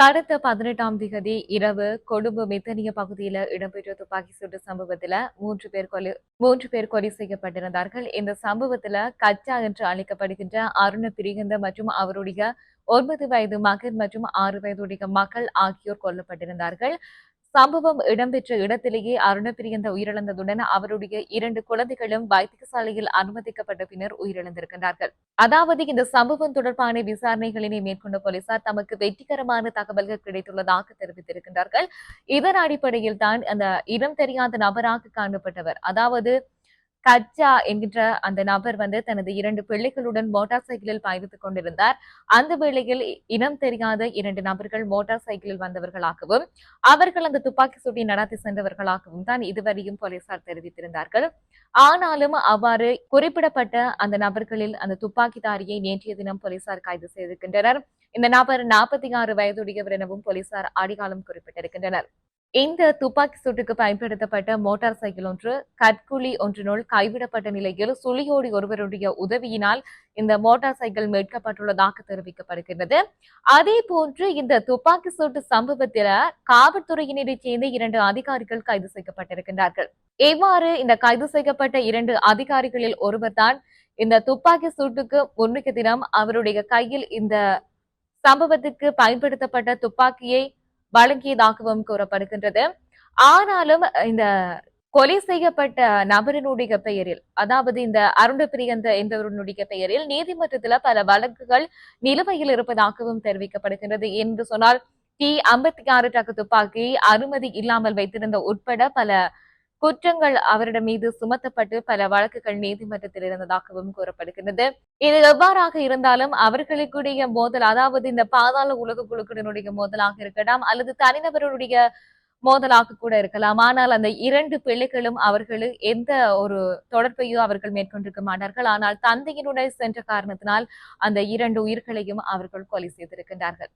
கடந்த பதினெட்டாம் திகதி இரவு கொழும்பு மெத்தனிய பகுதியில இடம்பெற்ற துப்பாக்கி சூட்டு சம்பவத்துல மூன்று பேர் கொலை மூன்று பேர் கொலை செய்யப்பட்டிருந்தார்கள். இந்த சம்பவத்துல கச்சா என்று அழைக்கப்படுகின்ற அருண பிரிகந்த மற்றும் அவருடைய ஒன்பது வயது மகன் மற்றும் ஆறு வயதுடைய மக்கள் ஆகியோர் கொல்லப்பட்டிருந்தார்கள். சம்பவம் இடம்பெற்ற இடத்திலேயே அருணப்பிரியந்த உயிரிழந்ததுடன் அவருடைய இரண்டு குழந்தைகளும் வைத்தியசாலையில் அனுமதிக்கப்பட்ட பின்னர் உயிரிழந்திருக்கின்றார்கள். அதாவது இந்த சம்பவம் தொடர்பான விசாரணைகளினை மேற்கொண்ட போலீசார் தமக்கு வெற்றிகரமான தகவல்கள் கிடைத்துள்ளதாக தெரிவித்திருக்கின்றார்கள். இதன் அடிப்படையில் தான் அந்த இனம் தெரியாத நபராக காணப்பட்டவர் அதாவது கச்சா என்கின்ற அந்த நபர் வந்து தனது இரண்டு பிள்ளைகளுடன் மோட்டார் சைக்கிளில் பயணித்துக் கொண்டிருந்தார். அந்த வேளையில் இனம் தெரியாத இரண்டு நபர்கள் மோட்டார் சைக்கிளில் வந்தவர்களாகவும் அவர்கள் அந்த துப்பாக்கி சூட்டி நடத்தி சென்றவர்களாகவும் தான் இதுவரையும் போலீசார் தெரிவித்திருந்தார்கள். ஆனாலும் அவ்வாறு குறிப்பிடப்பட்ட அந்த நபர்களில் அந்த துப்பாக்கிதாரியை நேற்றைய தினம் போலீசார் கைது செய்திருக்கின்றனர். இந்த நபர் நாற்பத்தி ஆறு வயதுடையவர் எனவும் போலீசார் அடிகாலம் குறிப்பிட்டிருக்கின்றனர். இந்த துப்பாக்கி சூட்டுக்கு பயன்படுத்தப்பட்ட மோட்டார் சைக்கிள் ஒன்று கற்குழி ஒன்றினுள் கைவிடப்பட்ட நிலையில் சுழியோடி ஒருவருடைய உதவியினால் இந்த மோட்டார் சைக்கிள் மீட்கப்பட்டுள்ளதாக தெரிவிக்கப்படுகிறது அதே போன்று இந்த துப்பாக்கி சூட்டு சம்பவத்தில் காவல்துறையினரை சேர்ந்த இரண்டு அதிகாரிகள் கைது செய்யப்பட்டிருக்கின்றார்கள். இவ்வாறு இந்த கைது செய்யப்பட்ட இரண்டு அதிகாரிகளில் ஒருவர் தான் இந்த துப்பாக்கி சூட்டுக்கு முன்னுக்கு தினம் அவருடைய கையில் இந்த சம்பவத்துக்கு பயன்படுத்தப்பட்ட துப்பாக்கியை வழங்கியதாகவும் கூறப்படுகின்றது. ஆனாலும் இந்த கொலை செய்யப்பட்ட நபரினுடைய பெயரில் அதாவது இந்த அருண பிரியந்த என்பவருடைய பெயரில் நீதிமன்றத்தில் பல வழக்குகள் நிலுவையில் இருப்பதாகவும் தெரிவிக்கப்படுகின்றது என்று சொன்னால் டி ஐம்பத்தி ஆறு டக்கு துப்பாக்கி அனுமதி இல்லாமல் வைத்திருந்த உட்பட பல குற்றங்கள் அவரிடம் மீது சுமத்தப்பட்டு பல வழக்குகள் நீதிமன்றத்தில் இருந்ததாகவும் கூறப்படுகிறது இது எவ்வாறாக இருந்தாலும் அவர்களுக்குடைய மோதல் அதாவது இந்த பாதாள உலக குழுக்களினுடைய மோதலாக இருக்கலாம் அல்லது தனிநபருடைய மோதலாக கூட இருக்கலாம். ஆனால் அந்த இரண்டு பிள்ளைகளும் அவர்கள் எந்த ஒரு தொடர்பையும் அவர்கள் மேற்கொண்டிருக்க மாட்டார்கள். ஆனால் தந்தையினுடைய சென்ற காரணத்தினால் அந்த இரண்டு உயிர்களையும் அவர்கள் கொலை செய்திருக்கின்றார்கள்.